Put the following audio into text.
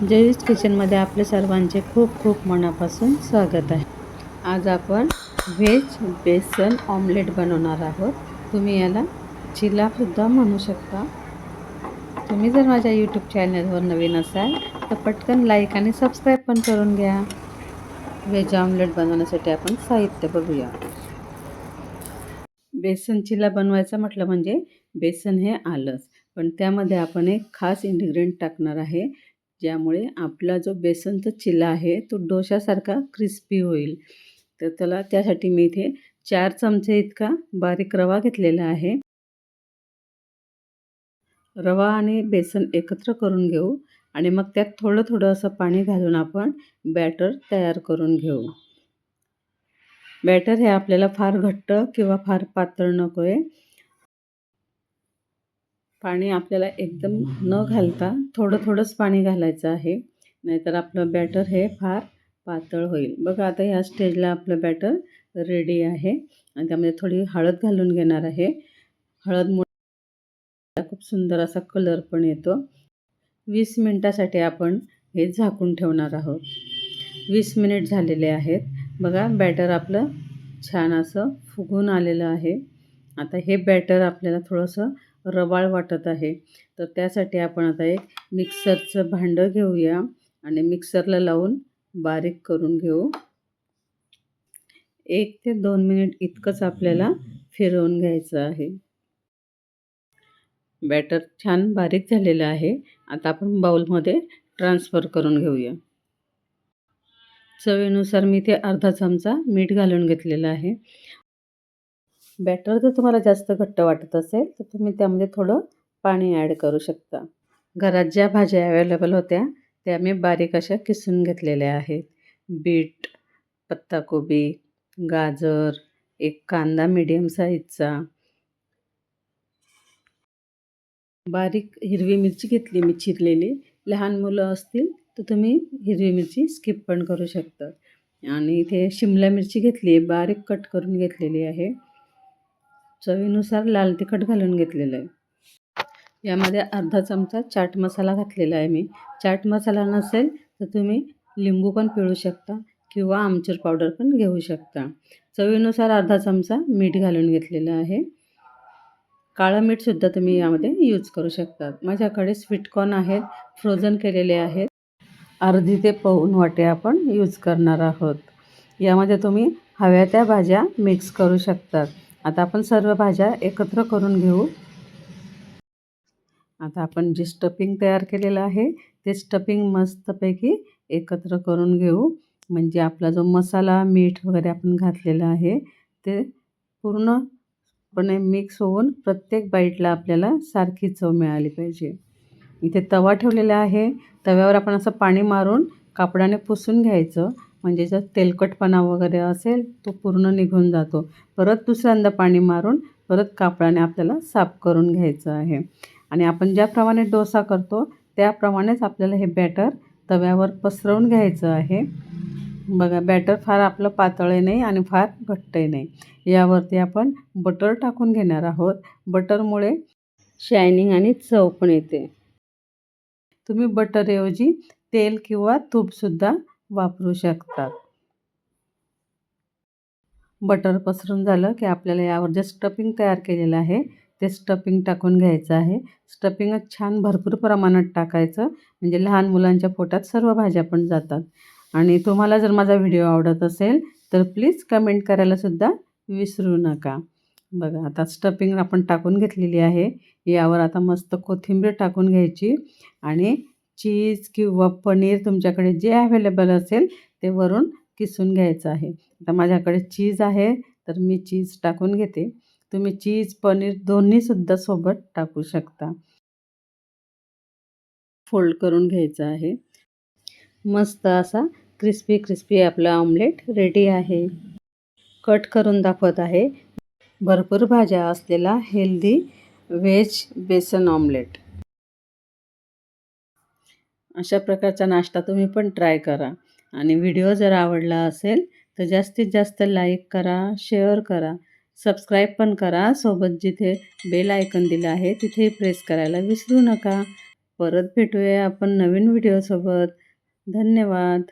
जयवीज किचनमध्ये आपले सर्वांचे खूप खूप मनापासून स्वागत आहे. आज आपण व्हेज बेसन ऑमलेट बनवणार आहोत. तुम्ही याला चिलासुद्धा म्हणू शकता. तुम्ही जर माझ्या यूट्यूब चॅनलवर नवीन असाल तर पटकन लाईक आणि सबस्क्राईब पण करून घ्या. व्हेज ऑमलेट बनवण्यासाठी आपण साहित्य बघूया. बेसन चिला बनवायचं म्हटलं म्हणजे बेसन हे आलंच. पण त्यामध्ये आपण एक खास इन्ग्रेडियंट टाकणार आहे. ज्यामुळे आपला जो बेसनचा चिला आहे तो डोशासारखा क्रिस्पी होईल. तर त्याला त्यासाठी मी इथे चार चमचे इतका बारीक रवा घेतलेला आहे. रवा आणि बेसन एकत्र करून घेऊ आणि मग त्यात थोडं थोडं असं पाणी घालून आपण बॅटर तयार करून घेऊ. बॅटर हे आपल्याला फार घट्ट किंवा फार पातळ नको आहे पाणी आपल्याला एकदम न घालता थोडं थोडंच पाणी घालायचं आहे. नाहीतर आपलं बॅटर हे फार पातळ होईल. बघा आता ह्या स्टेजला आपलं बॅटर रेडी आहे. आणि त्यामध्ये थोडी हळद घालून घेणार आहे. हळद हळदमुळे खूप सुंदर असा कलर पण येतो. वीस मिनटासाठी आपण हे झाकून ठेवणार आहोत. वीस मिनिट झालेले आहेत. बघा बॅटर आपलं छान असं फुगून आलेलं आहे. आता हे बॅटर आपल्याला थोडंसं रवाळ वाटत आहे. तर त्यासाठी आपण आता एक मिक्सरचं भांडं घेऊया आणि मिक्सरला लावून बारीक करून घेऊ. एक ते दोन मिनिट इतकंच आपल्याला फिरवून घ्यायचं आहे. बॅटर छान बारीक झालेलं आहे. आता आपण बाउलमध्ये ट्रान्सफर करून घेऊया. चवीनुसार मी ते अर्धा चमचा मीठ घालून घेतलेलं आहे. बॅटर जर तुम्हाला जास्त घट्ट वाटत असेल तर तुम्ही त्यामध्ये थोडं पाणी ॲड करू शकता. घरात ज्या भाज्या अवेलेबल होत्या त्या मी बारीक अशा किसून घेतलेल्या आहेत. बीट पत्ताकोबी गाजर एक कांदा मिडियम साईजचा बारीक हिरवी मिरची घेतली मी चिरलेली. लहान मुलं असतील तर तुम्ही हिरवी मिरची स्किप पण करू शकता. आणि इथे शिमला मिरची घेतली आहे बारीक कट करून घेतलेली आहे. चवीनुसार लाल तिखट घालून घेतलेलं आहे. यामध्ये अर्धा चमचा चाट मसाला घातलेला आहे मी. चाट मसाला नसेल तर तुम्ही लिंबू पण पिळू शकता किंवा आमचूर पावडर पण घेऊ शकता. चवीनुसार अर्धा चमचा मीठ घालून घेतलेलं आहे. काळं मीठसुद्धा तुम्ही यामध्ये यूज करू शकता माझ्याकडे स्वीटकॉर्न आहेत फ्रोझन केलेले आहेत. अर्धी ते पाऊन वाटे आपण यूज करणार आहोत. यामध्ये तुम्ही हव्या त्या भाज्या मिक्स करू शकतात. आता आपण सर्व भाज्या एकत्र करून घेऊ. आता आपण जे स्टफिंग तयार केलेलं आहे ते स्टफिंग मस्तपैकी एकत्र करून घेऊ. म्हणजे आपला जो मसाला मीठ वगैरे आपण घातलेला आहे ते पूर्णपणे मिक्स होऊन प्रत्येक बाईटला आपल्याला सारखी चव मिळाली पाहिजे. इथे तवा ठेवलेला आहे. तव्यावर आपण असं पाणी मारून कापडाने पुसून घ्यायचं. म्हणजे जर तेलकटपणा वगैरे असेल तो पूर्ण निघून जातो. परत दुसऱ्यांदा पाणी मारून परत कापडाने आपल्याला साफ करून घ्यायचं आहे. आणि आपण ज्याप्रमाणे डोसा करतो त्याप्रमाणेच आपल्याला हे बॅटर तव्यावर पसरवून घ्यायचं आहे. बघा बॅटर फार आपलं पातळही नाही आणि फार घट्टही नाही. यावरती आपण बटर टाकून घेणार आहोत. बटरमुळे शायनिंग आणि चव पण येते. तुम्ही बटरऐवजी तेल किंवा तूपसुद्धा वापरू शकतात. बटर पसरून झालं की आपल्याला यावर जे स्टफिंग तयार केलेलं आहे ते स्टफिंग टाकून घ्यायचं आहे. स्टफिंगच छान भरपूर प्रमाणात टाकायचं म्हणजे लहान मुलांच्या पोटात सर्व भाज्या पण जातात. आणि तुम्हाला जर माझा व्हिडिओ आवडत असेल तर प्लीज कमेंट करायलासुद्धा विसरू नका. बघा आता स्टफिंग आपण टाकून घेतलेली आहे. यावर आता मस्त कोथिंबीर टाकून घ्यायची आणि चीज किंवा पनीर तुमच्याकडे जे अवेलेबल असेल ते वरून किसून घ्यायचं आहे. आता माझ्याकडे चीज आहे तर मी चीज टाकून घेते. तुम्ही चीज पनीर दोन्हीसुद्धा सोबत टाकू शकता. फोल्ड करून घ्यायचं आहे. मस्त असा क्रिस्पी क्रिस्पी आपला ऑमलेट रेडी आहे. कट करून दाखवत आहे. भरपूर भाज्या असलेला हेल्दी व्हेज बेसन ऑमलेट. अशा प्रकारचा नाश्ता तुम्ही पण ट्राय करा. आणि व्हिडिओ जर आवडला असेल तर जास्तीत जास्त लाईक करा शेअर करा. सबस्क्राईब पण करा सोबत जिथे बेल आयकन दिलं आहे तिथे प्रेस करायला विसरू नका. परत भेटूया आपण नवीन व्हिडिओसोबत. धन्यवाद.